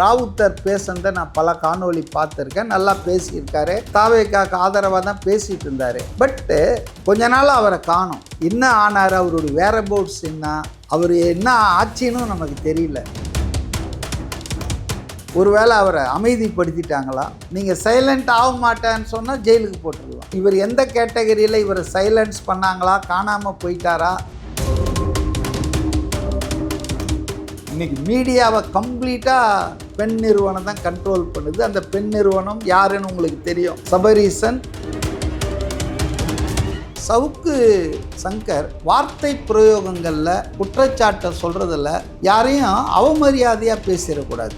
ராவுத்தர் பேசுனதை நான் பல காணொளி பார்த்துருக்கேன். நல்லா பேசியிருக்காரு. தாவேக்காக்கு ஆதரவாக தான் பேசிட்டு இருந்தார். பட்டு கொஞ்ச நாள் அவரை காணும். என்ன ஆனார்? அவருடைய வேற போர்ட்ஸ் என்ன? அவர் என்ன ஆச்சுன்னு நமக்கு தெரியல. ஒருவேளை அவரை அமைதிப்படுத்திட்டாங்களா? நீங்கள் சைலண்ட் ஆக மாட்டேன்னு சொன்னால் ஜெயிலுக்கு போட்டுருவோம் இவர் எந்த கேட்டகரியில் இவரை சைலன்ஸ் பண்ணாங்களா? காணாமல் போயிட்டாரா? இன்னைக்கு மீடியாவை கம்ப்ளீட்டாக பெண் நிறுவனம் தான் கண்ட்ரோல் பண்ணுது. அந்த பெண் நிறுவனம் யாருன்னு உங்களுக்கு தெரியும். சபரீசன் சவுக்கு சங்கர் வார்த்தை பிரயோகங்களில் குற்றச்சாட்டை சொல்கிறதில் யாரையும் அவமரியாதையாக பேசிடக்கூடாது.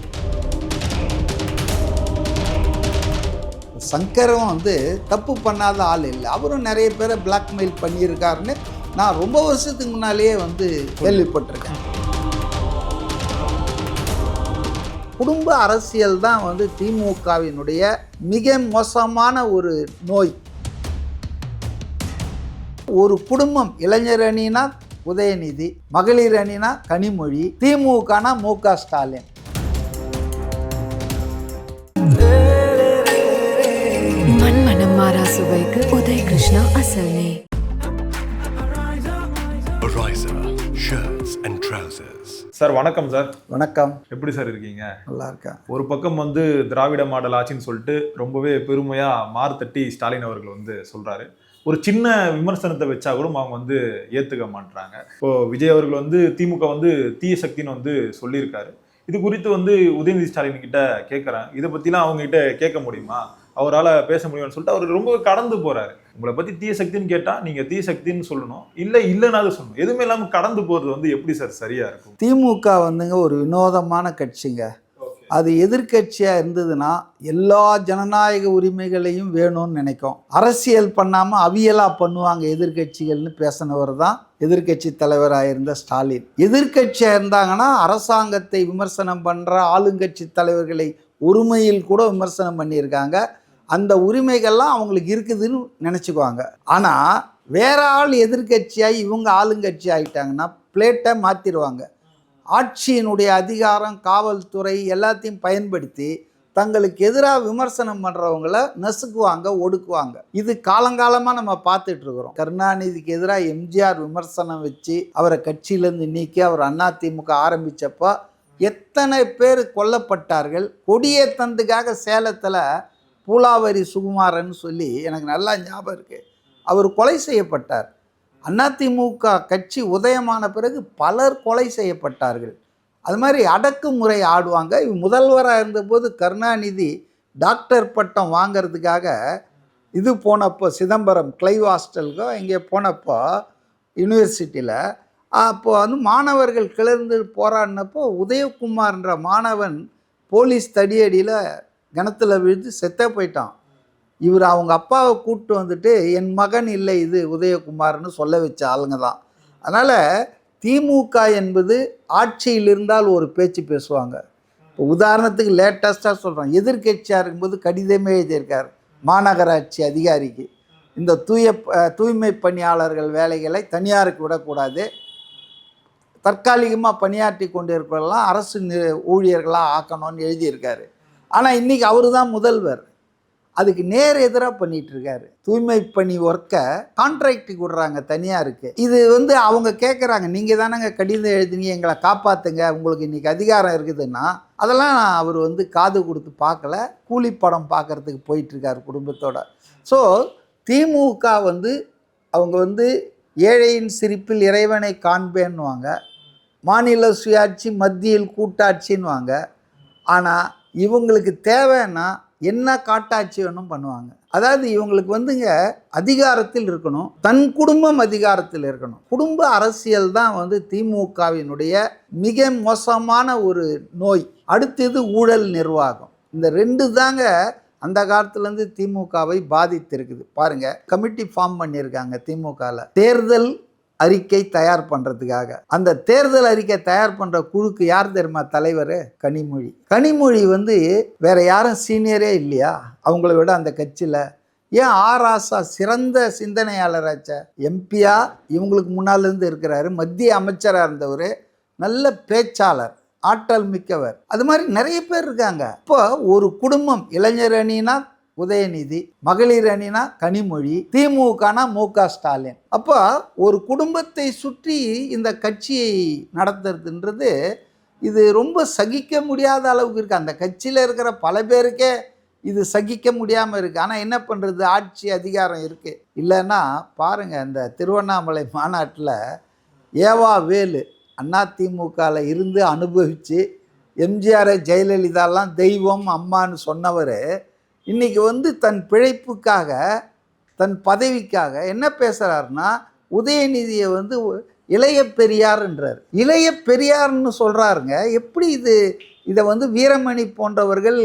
சங்கரும் வந்து தப்பு பண்ணாத ஆள் இல்லை. அவரும் நிறைய பேரை பிளாக்மெயில் பண்ணியிருக்காருன்னு நான் ரொம்ப வருஷத்துக்கு முன்னாலேயே வந்து கேள்விப்பட்டிருக்கேன். குடும்ப அரசியல் தான் வந்து திமுகவினுடைய மிக மோசமான ஒரு நோய். ஒரு குடும்பம் இளைஞர் அணினா உதயநிதி மகளிர் அணினா கனிமொழி திமுகனா மு க ஸ்டாலின். மாறா சுவைக்கு Uday Krishna shirts and trousers. Sir வணக்கம் சார். வணக்கம். எப்படி சார் இருக்கீங்க? நல்லா இருக்கேன் ஒரு பக்கம் வந்து திராவிட மாடல் ஆட்சின்னு சொல்லிட்டு ரொம்பவே பெருமையா மார்த்தட்டி ஸ்டாலின் அவர்கள் வந்து சொல்றாரு. ஒரு சின்ன விமர்சனத்தை வச்சா கூட அவங்க வந்து ஏத்துக்க மாட்றாங்க. இப்போ விஜய் அவர்கள் வந்து திமுக வந்து தீய சக்தின்னு வந்து சொல்லியிருக்காரு. இது குறித்து வந்து உதயநிதி ஸ்டாலின் கிட்ட கேட்கறேன் இதை பத்திலாம் அவங்க கிட்ட கேட்க முடியுமா? அவரால் பேச முடியும்னு சொல்லிட்டு அவர் ரொம்ப கடந்து போறாரு. உங்களை பத்தி தீய சக்தின்னு கேட்டா நீங்க தீய சக்தின்னு சொல்லணும். இல்ல இல்லைனாலும் சொல்லணும். எதுவுமே இல்லாம கடந்து போறது வந்து எப்படி சார் சரியா இருக்கும்? திமுக வந்துங்க ஒரு வினோதமான கட்சிங்க. அது எதிர்க்கட்சியாக இருந்ததுன்னா எல்லா ஜனநாயக உரிமைகளையும் வேணும்னு நினைக்கும். அரசியல் பண்ணாமல் அவியலாக பண்ணுவாங்க எதிர்க்கட்சிகள்னு பேசினவர் தான் எதிர்க்கட்சி தலைவராக இருந்த ஸ்டாலின். எதிர்க்கட்சியாக இருந்தாங்கன்னா அரசாங்கத்தை விமர்சனம் பண்ணுற ஆளுங்கட்சி தலைவர்களை ஒருமையில் கூட விமர்சனம் பண்ணியிருக்காங்க. அந்த உரிமைகள்லாம் அவங்களுக்கு இருக்குதுன்னு நினச்சிக்குவாங்க. ஆனால் வேற ஆள் எதிர்க்கட்சியாகி இவங்க ஆளுங்கட்சி ஆகிட்டாங்கன்னா பிளேட்டை மாற்றிடுவாங்க ஆட்சியினுடைய அதிகாரம் காவல்துறை எல்லாத்தையும் பயன்படுத்தி தங்களுக்கு எதிராக விமர்சனம் பண்ணுறவங்கள நசுக்குவாங்க ஒடுக்குவாங்க. இது காலங்காலமாக நம்ம பார்த்துட்டு இருக்கிறோம் கருணாநிதிக்கு எதிராக எம்ஜிஆர் விமர்சனம் வச்சு அவரை கட்சியிலேருந்து நீக்கி அவர் அதிமுக ஆரம்பித்தப்போ எத்தனை பேர் கொல்லப்பட்டார்கள்? கொடியேத்தந்துக்காக சேலத்தில் பூலாவரி சுகுமாரன் சொல்லி எனக்கு நல்லா ஞாபகம் இருக்குது அவர் கொலை செய்யப்பட்டார். அதிமுக கட்சி உதயமான பிறகு பலர் கொலை செய்யப்பட்டார்கள். அது மாதிரி அடக்குமுறை ஆடுவாங்க. முதல்வராக இருந்தபோது கருணாநிதி டாக்டர் பட்டம் வாங்கிறதுக்காக இது போனப்போ சிதம்பரம் கிளைவ் ஹாஸ்டலுக்கோ இங்கே போனப்போ யூனிவர்சிட்டியில் அப்போ வந்து மாணவர்கள் கிளர்ந்து போராடினப்போ உதயகுமார்ன்ற மாணவன் போலீஸ் தடியடியில் கிணத்துல விழுந்து செத்தே போயிட்டான். இவர் அவங்க அப்பாவை கூப்பிட்டு வந்துட்டு என் மகன் இல்லை இது உதயகுமார்னு சொல்ல வச்ச ஆளுங்க தான். அதனால் திமுக என்பது ஆட்சியில் இருந்தால் ஒரு பேச்சு பேசுவாங்க. இப்போ உதாரணத்துக்கு லேட்டஸ்ட்டாக சொல்கிறோம் எதிர்க்கட்சியாக இருக்கும்போது கடிதமே எழுதியிருக்கார் மாநகராட்சி அதிகாரிக்கு. இந்த தூய தூய்மை பணியாளர்கள் வேலைகளை தனியாருக்கு விடக்கூடாது. தற்காலிகமாக பணியாற்றி கொண்டிருப்பவர்கள்லாம் அரசு ஊழியர்களாக ஆக்கணும்னு எழுதியிருக்காரு. ஆனால் இன்றைக்கி அவர் தான் முதல்வர். அதுக்கு நேர் எதிராக பண்ணிட்டு இருக்காரு தூய்மை பணி ஒர்க்கை கான்ட்ராக்டுக்கு விடுறாங்க தனியாருக்கு. இது வந்து அவங்க கேட்குறாங்க நீங்கள் தானங்க கடிதம் எழுதினீங்க எங்களை காப்பாற்றுங்க உங்களுக்கு இன்றைக்கி அதிகாரம் இருக்குதுன்னா அதெல்லாம் அவர் வந்து காது கொடுத்து பார்க்கல கூலி படம் பார்க்கறதுக்கு போயிட்டுருக்காரு குடும்பத்தோட. ஸோ திமுக வந்து அவங்க வந்து ஏழையின் சிரிப்பில் இறைவனை காண்பேன்னுவாங்க. மாநில சுயாட்சி மத்தியில் கூட்டாட்சின்னுவாங்க. ஆனால் இவங்களுக்கு தேவைன்னா என்ன காட்டாட்சி வேணும் பண்ணுவாங்க. அதாவது இவங்களுக்கு வந்துங்க அதிகாரத்தில் இருக்கணும். தன் குடும்பம் அதிகாரத்தில் இருக்கணும். குடும்ப அரசியல் தான் வந்து திமுகவினுடைய மிக மோசமான ஒரு நோய். அடுத்தது ஊழல் நிர்வாகம். இந்த ரெண்டு தாங்க அந்த காலத்துலேருந்து திமுகவை பாதித்திருக்குது. பாருங்க கமிட்டி ஃபார்ம் பண்ணியிருக்காங்க திமுகவில் தேர்தல் அறிக்கை தயார் பண்ணுறதுக்காக அந்த தேர்தல் அறிக்கை தயார் பண்ணுற குழுக்கு யார் தெரியுமா தலைவர்? கனிமொழி. கனிமொழி வந்து வேற யாரும் சீனியரே இல்லையா? அவங்கள விட அந்த கட்சியில். ஏன் ஆர் ஆசா சிறந்த சிந்தனையாளராச்ச? எம்பியா இவங்களுக்கு முன்னாலேருந்து இருக்கிறாரு. மத்திய அமைச்சராக இருந்தவர். நல்ல பேச்சாளர் ஆற்றல் மிக்கவர். அது மாதிரி நிறைய பேர் இருக்காங்க. இப்போ ஒரு குடும்பம் இளைஞர் அணினா உதயநிதி மகளிர் அணினா கனிமொழி திமுகனா மு க ஸ்டாலின். அப்போ ஒரு குடும்பத்தை சுற்றி இந்த கட்சியை நடத்துறதுன்றது இது ரொம்ப சகிக்க முடியாத அளவுக்கு இருக்குது அந்த கட்சியில் இருக்கிற பல பேருக்கே இது சகிக்க முடியாமல் இருக்குது ஆனால் என்ன பண்ணுறது ஆட்சி அதிகாரம் இருக்குது இல்லைன்னா பாருங்கள் இந்த திருவண்ணாமலை மாநாட்டில் ஏவா வேலு அண்ணா திமுகவில் இருந்து அனுபவித்து எம்ஜிஆரை ஜெயலலிதாலாம் தெய்வம் அம்மான்னு சொன்னவர் இன்றைக்கி வந்து தன் பிழைப்புக்காக தன் பதவிக்காக என்ன பேசுகிறாருன்னா உதயநிதியை வந்து இளைய பெரியார்ன்றார் இளைய பெரியார்னு சொல்கிறாருங்க எப்படி இது இதை வந்து வீரமணி போன்றவர்கள்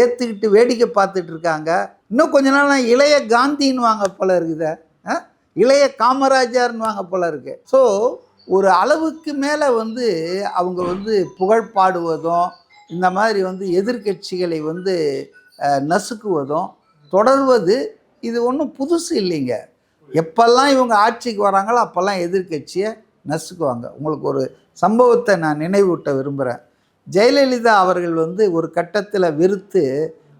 ஏற்றுக்கிட்டு வேடிக்கை பார்த்துட்டு இருக்காங்க? இன்னும் கொஞ்ச நாள் நான் இளைய காந்தின்னு வாங்க போல இருக்குத ஆ? இளைய காமராஜர்னு வாங்க போல இருக்கு. ஸோ ஒரு அளவுக்கு மேலே வந்து அவங்க வந்து புகழ் பாடுவதும் இந்த மாதிரி வந்து எதிர்க்கட்சிகளை வந்து நசுக்குவதும் தொடர்வது இது ஒன்றும் புதுசு இல்லைங்க. எப்பெல்லாம் இவங்க ஆட்சிக்கு வராங்களோ அப்போல்லாம் எதிர்க்கட்சியை நசுக்குவாங்க. உங்களுக்கு ஒரு சம்பவத்தை நான் நினைவூட்ட விரும்புகிறேன் ஜெயலலிதா அவர்கள் வந்து ஒரு கட்டத்தில் வெறுத்து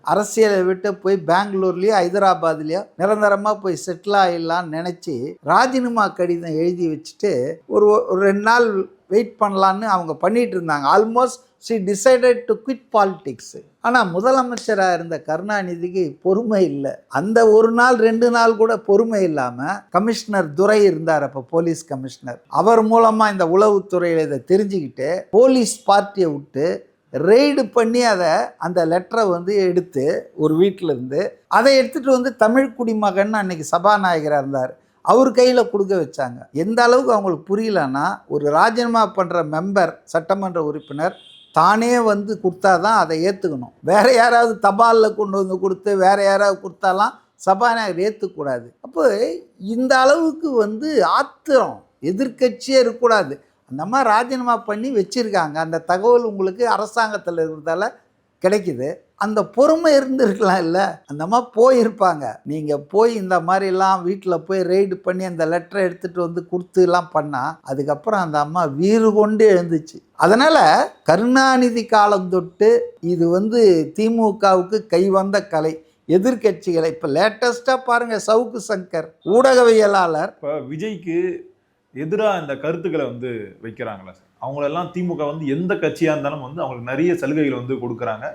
அரசியலை விட்டு போய் பெங்களூர்லேயோ ஹைதராபாத்லேயோ நிரந்தரமாக போய் செட்டில் ஆகிடலான்னு நினச்சி ராஜினாமா கடிதம் எழுதி வச்சுட்டு ஒரு ஒரு ரெண்டு நாள் வெயிட் பண்ணலான்னு அவங்க பண்ணிட்டு இருந்தாங்க almost she decided to quit politics ஆனால் முதலமைச்சராக இருந்த கருணாநிதிக்கு பொறுமை இல்லை. அந்த ஒரு நாள் ரெண்டு நாள் கூட பொறுமை இல்லாமல் கமிஷனர் துரை இருந்தார் அப்போ போலீஸ் கமிஷனர். அவர் மூலமாக இந்த உளவுத்துறையில் இதை தெரிஞ்சுக்கிட்டு போலீஸ் பார்ட்டியை விட்டு ரெய்டு பண்ணி அதை அந்த லெட்டரை வந்து எடுத்து ஒரு வீட்டிலேருந்து அதை எடுத்துகிட்டு வந்து தமிழ் குடிமகன் அன்னைக்கு சபாநாயகராக இருந்தார். அவர் கையில் கொடுக்க வச்சாங்க. எந்த அளவுக்கு அவங்களுக்கு புரியலன்னா ஒரு ராஜினாமா பண்ணுற மெம்பர் சட்டமன்ற உறுப்பினர் தானே வந்து கொடுத்தா தான் அதை ஏற்றுக்கணும் வேறு யாராவது தபாலில் கொண்டு வந்து கொடுத்து வேறு யாராவது கொடுத்தாலாம் சபாநாயகர் ஏற்றுக்கூடாது அப்போ இந்த அளவுக்கு வந்து ஆத்திரம். எதிர்க்கட்சியே இருக்கக்கூடாது. அந்த மாதிரி ராஜினாமா பண்ணி வச்சுருக்காங்க. அந்த தகவல் உங்களுக்கு அரசாங்கத்தில் இருக்கிறதால கிடைக்குது. அந்த பொறுமை இருந்திருக்கலாம் இல்லை? அந்த அம்மா போயிருப்பாங்க. நீங்கள் போய் இந்த மாதிரிலாம் வீட்டில் போய் ரெய்டு பண்ணி அந்த லெட்டரை எடுத்துகிட்டு வந்து கொடுத்துலாம் பண்ணால் அதுக்கப்புறம் அந்த அம்மா வீறு கொண்டு எழுந்துச்சு. அதனால் கருணாநிதி காலம் தொட்டு இது வந்து திமுகவுக்கு கைவந்த கலை எதிர்க்கட்சிகளை இப்போ லேட்டஸ்ட்டாக பாருங்கள் சவுக்கு சங்கர் ஊடகவியலாளர். இப்போ விஜய்க்கு எதிராக இந்த கருத்துக்களை வந்து வைக்கிறாங்களா. சார் அவங்களெல்லாம் திமுக வந்து எந்த கட்சியாக இருந்தாலும் வந்து அவங்களுக்கு நிறைய சலுகைகளை வந்து கொடுக்குறாங்க.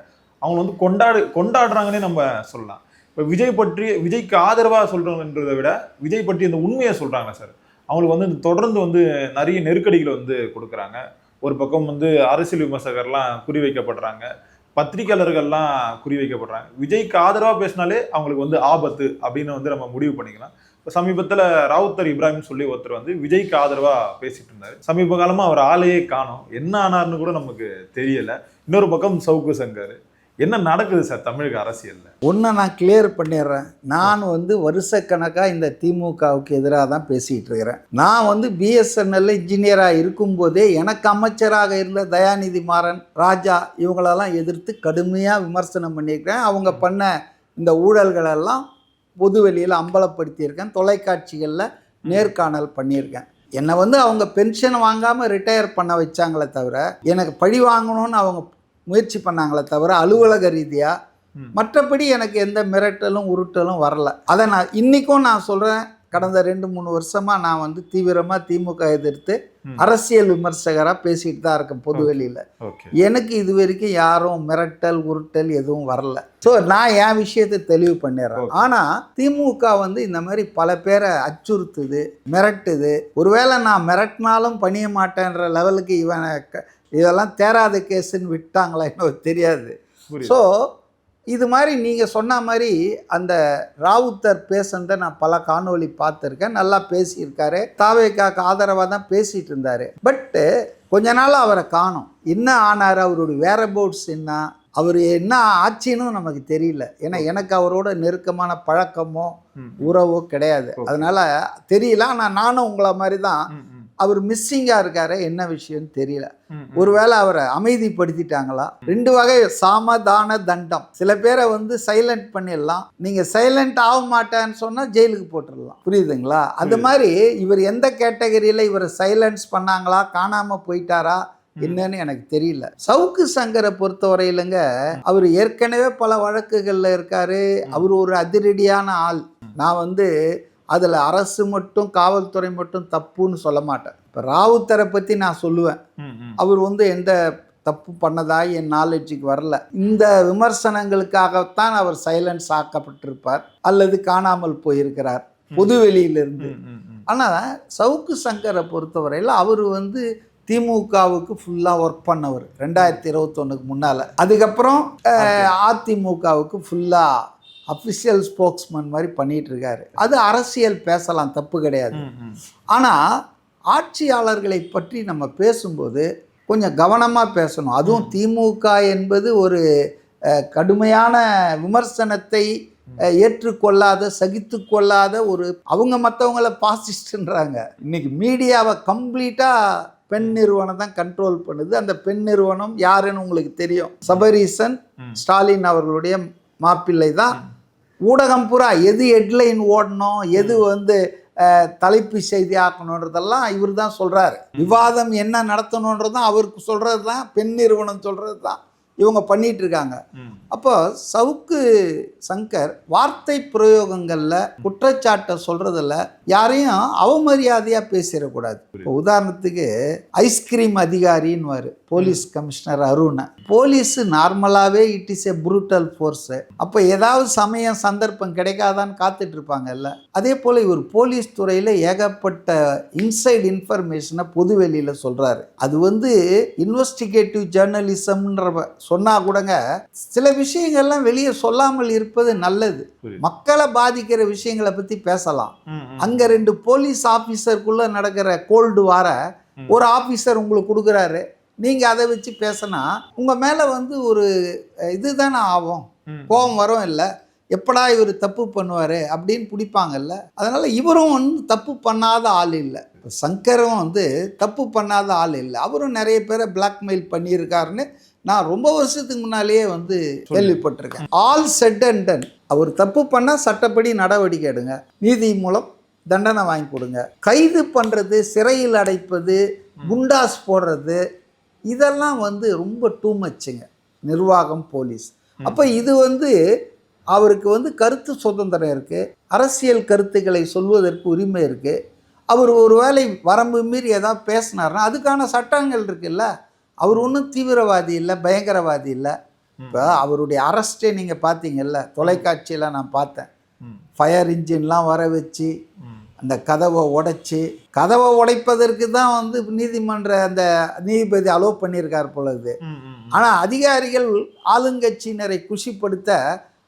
அவங்க வந்து கொண்டாடு கொண்டாடுறாங்கன்னே நம்ம சொல்லலாம். இப்போ விஜய் பற்றி விஜய்க்கு ஆதரவாக சொல்கிறோன்றதை விட விஜய் பற்றி இந்த உண்மையை சொல்கிறாங்க சார். அவங்களுக்கு வந்து இந்த தொடர்ந்து வந்து நிறைய நெருக்கடிகளை வந்து கொடுக்குறாங்க. ஒரு பக்கம் வந்து அரசியல் விமர்சகர்லாம் குறிவைக்கப்படுறாங்க பத்திரிகையாளர்கள்லாம் குறிவைக்கப்படுறாங்க விஜய்க்கு ஆதரவாக பேசினாலே அவங்களுக்கு வந்து ஆபத்து அப்படின்னு வந்து நம்ம முடிவு பண்ணிக்கலாம். இப்போ சமீபத்தில் ராவுத்தர் இப்ராஹிம் சொல்லி ஒருத்தர் வந்து விஜய்க்கு ஆதரவாக பேசிட்டு இருந்தார். சமீப காலமாக அவர் ஆளையே காணும். என்ன ஆனார்னு கூட நமக்கு தெரியலை. இன்னொரு பக்கம் சவுக்கு சங்கர். என்ன நடக்குது சார் தமிழக அரசியலில்? ஒன்றை நான் கிளியர் பண்ணிடுறேன். நான் வந்து வருஷக்கணக்காக இந்த திமுகவுக்கு எதிராக தான் பேசிகிட்டு இருக்கிறேன். நான் வந்து பிஎஸ்என்எல் இன்ஜினியராக இருக்கும்போதே எனக்கு அமைச்சராக இருந்த தயாநிதி மாறன் ராஜா இவங்களெல்லாம் எதிர்த்து கடுமையாக விமர்சனம் பண்ணியிருக்கிறேன். அவங்க பண்ண இந்த ஊழல்களெல்லாம் பொதுவெளியில் அம்பலப்படுத்தியிருக்கேன். தொலைக்காட்சிகளில் நேர்காணல் பண்ணியிருக்கேன். என்னை வந்து அவங்க பென்ஷன் வாங்காமல் ரிட்டையர் பண்ண வச்சாங்களே தவிர எனக்கு பழி வாங்கணும்னு அவங்க முயற்சி பண்ணாங்களே தவிர அலுவலக ரீதியாக. மற்றபடி எனக்கு எந்த மிரட்டலும் உருட்டலும் வரல. அதை நான் இன்றைக்கும் நான் சொல்கிறேன் கடந்த ரெண்டு மூணு வருஷமாக நான் வந்து தீவிரமாக திமுக எதிர்த்து. அரசியல் விமர்சகராக பேசிட்டு தான் இருக்கேன் பொதுவெளியில் எனக்கு இது வரைக்கும் யாரும் மிரட்டல் உருட்டல் எதுவும் வரல. ஸோ நான் என் விஷயத்தை தெளிவு பண்ணிடுறேன். ஆனால் திமுக வந்து இந்த மாதிரி பல பேரை அச்சுறுத்துது மிரட்டுது. ஒருவேளை நான் மிரட்டினாலும் பணிய மாட்டேன்ற லெவலுக்கு இவனை இதெல்லாம் தேராத கேஸுன்னு விட்டாங்களா இன்னும் தெரியாது. ஸோ இது மாதிரி நீங்கள் சொன்ன மாதிரி அந்த ராவுத்தர் பேசுனதை நான் பல காணொளி பார்த்துருக்கேன். நல்லா பேசியிருக்காரு. தாவேக்காக்கு ஆதரவாக தான் பேசிகிட்டு இருந்தார் பட்டு கொஞ்ச நாள் அவரை காணோம். என்ன ஆனார்? அவருடைய வேற போட்ஸ் என்ன? அவர் என்ன ஆச்சுன்னு நமக்கு தெரியல. ஏன்னா எனக்கு அவரோட நெருக்கமான பழக்கமோ. உறவோ கிடையாது. அதனால் தெரியல. ஆனால் நானும் உங்களை மாதிரி தான் அவர் மிஸ்ஸிங்காக இருக்காரு என்ன விஷயம்னு தெரியல. ஒருவேளை அவரை அமைதிப்படுத்திட்டாங்களா? ரெண்டு வகை சாமதான தண்டம். சில பேரை வந்து சைலண்ட் பண்ணிடலாம். நீங்க சைலண்ட் ஆக மாட்டேன்னு சொன்னா ஜெயிலுக்கு போட்டுடலாம். புரியுதுங்களா? அது. மாதிரி இவர் எந்த கேட்டகரியில இவர் சைலன்ஸ் பண்ணாங்களா? காணாம போயிட்டாரா? என்னன்னு எனக்கு தெரியல. சவுக்கு சங்கரை பொறுத்தவரையிலங்க அவர் ஏற்கனவே பல வழக்குகளில் இருக்காரு. அவர் ஒரு அதிரடியான ஆள். நான் வந்து அதில் அரசு மட்டும் காவல்துறை மட்டும் தப்புன்னு சொல்ல மாட்டேன். இப்போ ராவுத்தரை பற்றி நான் சொல்லுவேன். அவர் வந்து எந்த தப்பு பண்ணதா என் நாலேஜுக்கு வரல. இந்த விமர்சனங்களுக்காகத்தான் அவர் சைலன்ஸ் ஆக்கப்பட்டிருப்பார் அல்லது காணாமல் போயிருக்கிறார் பொதுவெளியிலிருந்து. ஆனால் சவுக்கு சங்கரை பொறுத்தவரையில் அவர் வந்து திமுகவுக்கு ஃபுல்லாக ஒர்க் பண்ணவர் ரெண்டாயிரத்தி இருபத்தொன்னுக்கு முன்னால். அதுக்கப்புறம் அதிமுகவுக்கு ஃபுல்லாக அஃபிஷியல் ஸ்போக்ஸ்மேன் மாதிரி பண்ணிட்டு இருக்காரு அது அரசியல் பேசலாம் தப்பு கிடையாது. ஆனால் ஆட்சியாளர்களை பற்றி நம்ம பேசும்போது கொஞ்சம் கவனமாக பேசணும். அதுவும் திமுக என்பது ஒரு கடுமையான விமர்சனத்தை ஏற்றுக்கொள்ளாத சகித்து கொள்ளாத ஒரு அவங்க மற்றவங்கள பாசிஸ்ட்ன்றாங்க. இன்னைக்கு மீடியாவை கம்ப்ளீட்டாக பெண் நிறுவனம் தான் கண்ட்ரோல் பண்ணுது. அந்த பெண் நிறுவனம் யாருன்னு உங்களுக்கு தெரியும். சபரீசன். ஸ்டாலின் அவர்களுடைய மாப்பிள்ளை தான். ஊடகம் பூரா எது ஹெட்லைன் ஓடணும் எது வந்து தலைப்பு செய்தி ஆக்கணுன்றதெல்லாம் இவர் தான் சொல்கிறாரு விவாதம் என்ன நடத்தணுன்றதும் அவருக்கு சொல்கிறது தான் பெண் நிறுவனம் சொல்கிறது தான் இவங்க பண்ணிட்டு இருக்காங்க. அப்போ சவுக்கு சங்கர் வார்த்தை பிரயோகங்களில் குற்றச்சாட்டை சொல்கிறதில்ல யாரையும் அவமரியாதையாக பேசிடக்கூடாது. இப்போ உதாரணத்துக்கு ஐஸ்கிரீம் அதிகாரின்னு போலீஸ் கமிஷனர் அருண். போலீஸ் நார்மலாகவே it is a brutal force அப்போ ஏதாவது சமயம் சந்தர்ப்பம் கிடைக்காதான்னு காத்துட்டு இருப்பாங்கல்ல அதே போல் இவர் போலீஸ் துறையில் ஏகப்பட்ட இன்சைடு இன்ஃபர்மேஷனை பொதுவெளியில் சொல்கிறாரு அது வந்து இன்வெஸ்டிகேட்டிவ் ஜேர்னலிசம்ன்ற சொன்னால் கூடங்க சில விஷயங்கள்லாம் வெளியே சொல்லாமல் இருப்பது நல்லது. மக்களை பாதிக்கிற விஷயங்களை பற்றி பேசலாம். அங்கே ரெண்டு போலீஸ் ஆஃபீஸருக்குள்ளே நடக்கிற கோல்டு வார ஒரு ஆஃபீஸர் உங்களுக்கு கொடுக்குறாரு. நீங்கள் அதை வச்சு பேசினா உங்கள் மேலே வந்து ஒரு இதுதானே ஆகும். கோபம் வரும் இல்லை. எப்படா இவர் தப்பு பண்ணுவார் அப்படின்னு பிடிப்பாங்கல்ல. அதனால் இவரும் வந்து தப்பு பண்ணாத ஆள் இல்லை. இப்போ சங்கரும் வந்து தப்பு பண்ணாத ஆள் இல்லை. அவரும் நிறைய பேரை பிளாக்மெயில் பண்ணியிருக்காருன்னு நான் ரொம்ப வருஷத்துக்கு முன்னாலேயே வந்து கேள்விப்பட்டிருக்கேன். ஆல் செட் அண்ட் டன் அவர் தப்பு பண்ணால் சட்டப்படி நடவடிக்கை எடுங்க. நீதி மூலம் தண்டனை வாங்கி கொடுங்க. கைது பண்ணுறது சிறையில் அடைப்பது குண்டாஸ் போடுறது இதெல்லாம் வந்து ரொம்ப டூ மச்சுங்க நிர்வாகம் போலீஸ். அப்போ இது வந்து அவருக்கு வந்து கருத்து சுதந்திரம் இருக்குது அரசியல் கருத்துக்களை சொல்வதற்கு உரிமை இருக்குது அவர் ஒரு வேளை வரம்பு மீறி ஏதாவது பேசினார்னா அதுக்கான சட்டங்கள் இருக்குல்ல. அவர் ஒன்றும் தீவிரவாதி இல்லை பயங்கரவாதி இல்லை. இப்போ அவருடைய அரெஸ்ட்டே நீங்கள் பார்த்தீங்கல்ல தொலைக்காட்சியில் நான் பார்த்தேன். ஃபயர் இன்ஜின்லாம் வர வச்சு. அந்த கதவை உடைச்சி கதவை உடைப்பதற்கு தான் வந்து நீதிமன்ற அந்த நீதிபதி அலோவ் பண்ணியிருக்கார் ம். ஆனால் அதிகாரிகள் ஆளுங்கட்சியினரை குஷிப்படுத்த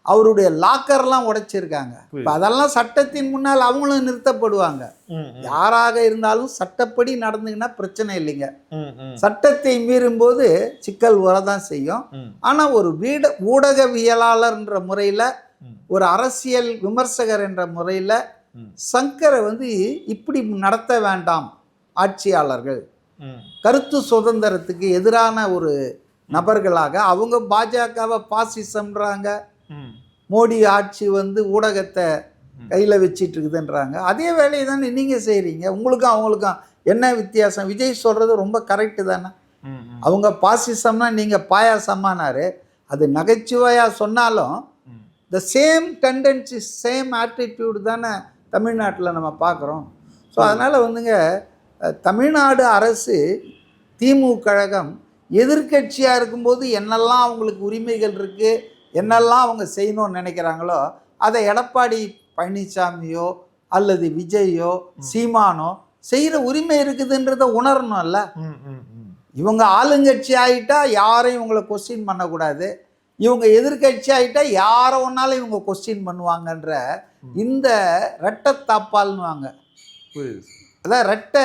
அவருடைய லாக்கர்லாம் உடைச்சிருக்காங்க இப்போ அதெல்லாம் சட்டத்தின் முன்னால் அவங்களும் நிறுத்தப்படுவாங்க. யாராக இருந்தாலும் சட்டப்படி நடந்துங்கன்னா பிரச்சனை இல்லைங்க. சட்டத்தை மீறும்போது சிக்கல் வரதான் செய்யும். ஆனால் ஒரு வீட ஊடகவியலாளர்ன்ற முறையில். ஒரு அரசியல் விமர்சகர் என்ற முறையில். சங்கரை வந்து இப்படி நடத்த வேண்டாம் ஆட்சியாளர்கள். கருத்து சுதந்திரத்துக்கு எதிரான ஒரு நபர்களாக அவங்க பாஜகவை பாசிசம்ன்றாங்க. மோடி ஆட்சி வந்து ஊடகத்தை கையில் வச்சிட்டு இருக்குதுன்றாங்க அதே வேலையை தானே நீங்கள் செய்கிறீங்க உங்களுக்கும் அவங்களுக்கும் என்ன வித்தியாசம் விஜய் சொல்கிறது ரொம்ப கரெக்டு தானே. அவங்க பாசிசம்னா நீங்கள் பாயாசமானாரு அது நகைச்சுவையாக சொன்னாலும். The same tendency same attitude தானே தமிழ்நாட்டில் நம்ம பார்க்குறோம் ஸோ அதனால் வந்துங்க தமிழ்நாடு அரசு திமுக கழகம் எதிர்க்கட்சியாக இருக்கும்போது என்னெல்லாம் அவங்களுக்கு உரிமைகள் இருக்குது என்னெல்லாம் அவங்க செய்யணும்னு நினைக்கிறாங்களோ அதை எடப்பாடி பழனிசாமியோ அல்லது விஜயோ சீமானோ செய்கிற உரிமை இருக்குதுன்றதை உணரணும்ல. ம், ம், ம். இவங்க ஆளுங்கட்சி ஆகிட்டா யாரையும் இவங்களை கொஸ்டின் பண்ணக்கூடாது. இவங்க எதிர்க்கட்சி ஆகிட்டா யாரை ஒன்றாலும் இவங்க கொஸ்டின் பண்ணுவாங்கன்ற இந்த ரெட்டை தாப்பால்னுவாங்க அதான் ரெட்டை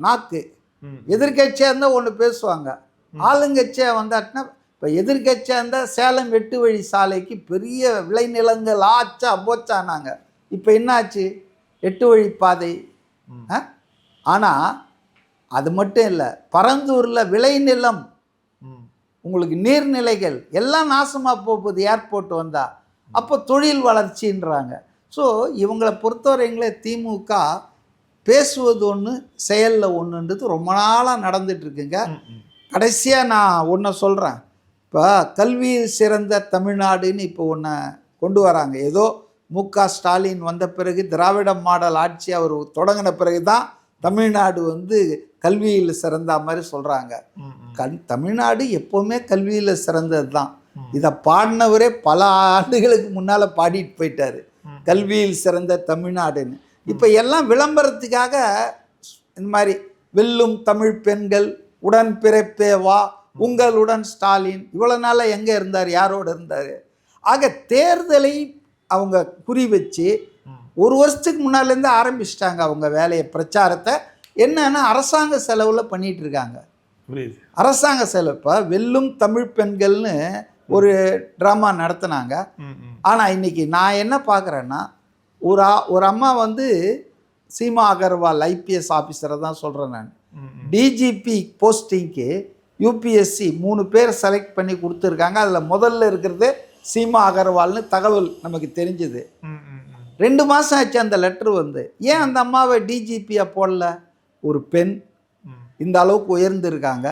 நாக்கு. ம். எதிர்க்கட்சியாக இருந்தால் ஒன்று பேசுவாங்க. ஆளுங்கட்சியாக வந்தாட்டினா இப்போ எதிர்க்கட்சியாக இருந்தால் சேலம் எட்டு வழி சாலைக்கு பெரிய விளைநிலங்கள் ஆச்சா போச்சானாங்க இப்போ என்னாச்சு? எட்டு வழி பாதை. ஆனால் அது மட்டும் இல்லை பரந்தூரில் விளைநிலம். உங்களுக்கு நீர்நிலைகள் எல்லாம் நாசமாக போகுது ஏர்போர்ட் வந்தால் அப்போ தொழில் வளர்ச்சின்றாங்க. ஸோ இவங்களை பொறுத்தவரைங்களே திமுக பேசுவது ஒன்று செயலில் ஒன்றுன்றது ரொம்ப நாளாக நடந்துட்டு இருக்குங்க ம், ம். கடைசியாக நான் ஒன்றை சொல்கிறேன் இப்போ கல்வியில் சிறந்த தமிழ்நாடுன்னு இப்போ ஒன்று கொண்டு வராங்க. ஏதோ மு க ஸ்டாலின் வந்த பிறகு திராவிட மாடல் ஆட்சி அவர் தொடங்கின பிறகு தான் தமிழ்நாடு வந்து கல்வியில் சிறந்த மாதிரி சொல்கிறாங்க கண் தமிழ்நாடு எப்போவுமே கல்வியில் சிறந்தது தான். இதை பாடினவரே பல ஆண்டுகளுக்கு முன்னால் பாடிட்டு போயிட்டாரு. கல்வியில் சிறந்த தமிழ்நாடுன்னு. இப்போ எல்லாம் விளம்பரத்துக்காக இந்த மாதிரி வெல்லும் தமிழ் பெண்கள் உடன் பிறப்பே வா உங்களுடன் ஸ்டாலின் இவ்வளோ நாளாக எங்கே இருந்தார் யாரோடு இருந்தார்? ஆக தேர்தலை அவங்க குறி வச்சு ஒரு வருஷத்துக்கு முன்னாலேருந்து ஆரம்பிச்சிட்டாங்க அவங்க வேலையை பிரச்சாரத்தை. என்னன்னா அரசாங்க செலவில் பண்ணிட்டு இருக்காங்க. புரியுது. அரசாங்க செலவு இப்போ வெல்லும் தமிழ் பெண்கள்னு ஒரு ட்ராமா நடத்துனாங்க. ஆனால் இன்னைக்கு நான் என்ன பார்க்குறேன்னா ஒரு ஒரு அம்மா வந்து சீமா அகர்வால் ஐபிஎஸ் ஆஃபீஸரை தான் சொல்கிறேன் நான். டிஜிபி போஸ்டிங்க்கு யூபிஎஸ்சி மூணு பேர் செலக்ட் பண்ணி கொடுத்துருக்காங்க. அதில் முதல்ல இருக்கிறது சீமா அகர்வால்னு தகவல் நமக்கு தெரிஞ்சுது. ரெண்டு மாதம் ஆச்சு அந்த லெட்ரு வந்து. ஏன் அந்த அம்மாவை டிஜிபியாக போடல? ஒரு பெண். இந்த அளவுக்கு உயர்ந்திருக்காங்க.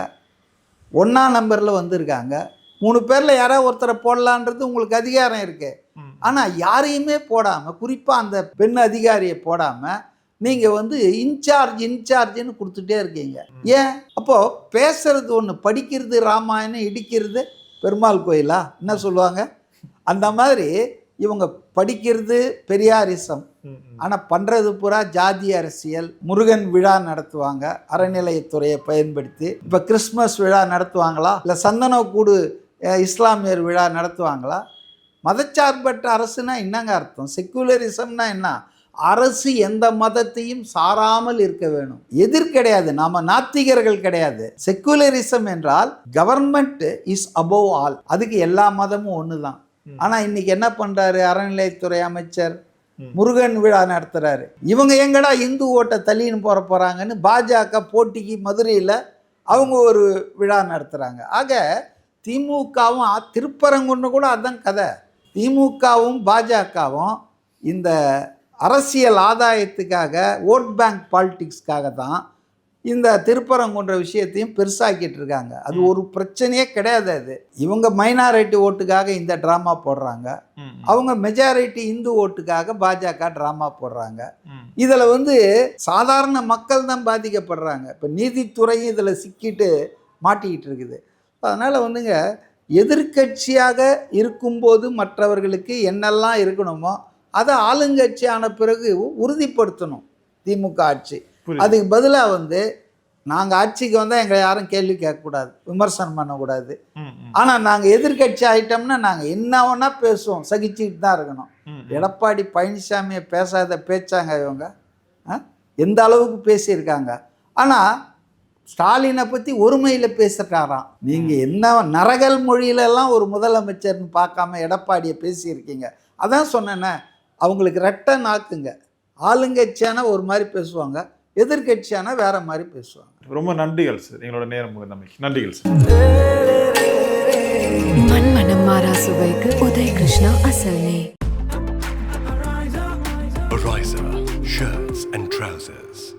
ஒன்றா நம்பரில் வந்திருக்காங்க. மூணு பேரில் யாராவது ஒருத்தரை போடலான்றது உங்களுக்கு அதிகாரம் இருக்குது. ஆனால் யாரையுமே போடாமல் குறிப்பாக அந்த பெண் அதிகாரியை போடாமல் நீங்கள் வந்து இன்சார்ஜ் இன்சார்ஜ்னு கொடுத்துட்டே இருக்கீங்க. ஏன்? அப்போது பேசுறது ஒன்று படிக்கிறது ராமாயணம் இடிக்கிறது பெருமாள் கோயிலா? என்ன சொல்லுவாங்க? அந்த மாதிரி இவங்க படிக்கிறது பெரியாரிசம். ஆனால் பண்ணுறது பூரா ஜாதி அரசியல் முருகன் விழா நடத்துவாங்க அறநிலையத்துறையை பயன்படுத்தி. இப்போ கிறிஸ்மஸ் விழா நடத்துவாங்களா? இல்லை சந்தனக்கூடு இஸ்லாமியர் விழா நடத்துவாங்களா? மதச்சார்பற்ற அரசுனா என்னங்க அர்த்தம்? செக்குலரிசம்னா என்ன? அரசு எந்த மதத்தையும் சாராமல் இருக்க வேணும். எதிர் கிடையாது நாம நாத்திகர்கள் கிடையாது. செக்குலரிசம் என்றால் கவர்மெண்ட் இஸ் அபோவ் ஆல் அதுக்கு எல்லா மதமும் ஒன்று தான் ஆனால் இன்னைக்கு என்ன பண்ணுறாரு அறநிலையத்துறை அமைச்சர் முருகன் விழா நடத்துறாரு. இவங்க எங்கடா இந்து ஓட்டை தள்ளின்னு போற போறாங்கன்னு பாஜக போட்டிக்கு மதுரையில் அவங்க ஒரு விழா நடத்துறாங்க. ஆக திமுகவும் திருப்பரங்குன்னு கூட அதான் கதை. திமுகவும் பாஜகவும் இந்த அரசியல் ஆதாயத்துக்காக ஓட் பேங்க் பாலிடிக்ஸ்க்காக தான் இந்த திருப்பரங்குன்ற விஷயத்தையும் பெருசாக்கிட்டு இருக்காங்க. அது ஒரு பிரச்சனையே கிடையாது அது. இவங்க மைனாரிட்டி ஓட்டுக்காக இந்த ட்ராமா போடுறாங்க. அவங்க மெஜாரிட்டி இந்து ஓட்டுக்காக பாஜக ட்ராமா போடுறாங்க. இதில் வந்து சாதாரண மக்கள் தான் பாதிக்கப்படுறாங்க. இப்போ நீதித்துறையும் இதில் சிக்கிட்டு மாட்டிக்கிட்டு இருக்குது. அதனால் வந்துங்க எதிர்க்கட்சியாக இருக்கும்போது மற்றவர்களுக்கு என்னெல்லாம் இருக்கணுமோ அதை ஆளுங்கட்சியான பிறகு உறுதிப்படுத்தணும். திமுக ஆட்சி. அதுக்கு பதிலாக வந்து நாங்கள் ஆட்சிக்கு வந்தால் எங்களை யாரும் கேள்வி கேட்கக்கூடாது விமர்சனம் பண்ணக்கூடாது. ஆனால் நாங்கள் எதிர்க்கட்சி ஆயிட்டோம்னா நாங்கள் என்ன வேணா பேசுவோம் சகிச்சுக்கிட்டு தான் இருக்கணும். எடப்பாடி பழனிசாமியை பேசாத பேச்சாங்க இவங்க? எந்த அளவுக்கு பேசியிருக்காங்க. ஆனால் ஸ்டாலினை பற்றி ஒருமையில் பேசுகிறாராம் நீங்கள் என்ன நரகல் மொழியிலெல்லாம் ஒரு முதலமைச்சர்னு பார்க்காம எடப்பாடியை பேசியிருக்கீங்க. அதான் சொன்னேனே அவங்களுக்கு ரெட்டை நாக்குங்க. ஆளுங்கட்சியான ஒரு மாதிரி பேசுவாங்க. எதிர்க்கட்சியான வேற மாதிரி பேசுவாங்க. ரொம்ப நன்றிகள் சார். எங்களோட நேரம் முகந்தமைக்கு நன்றிகள் சார். மண்மனம் மாறா சுவைக்கு உதய் கிருஷ்ணா அசல் நெய் Ariza, shirts and trousers.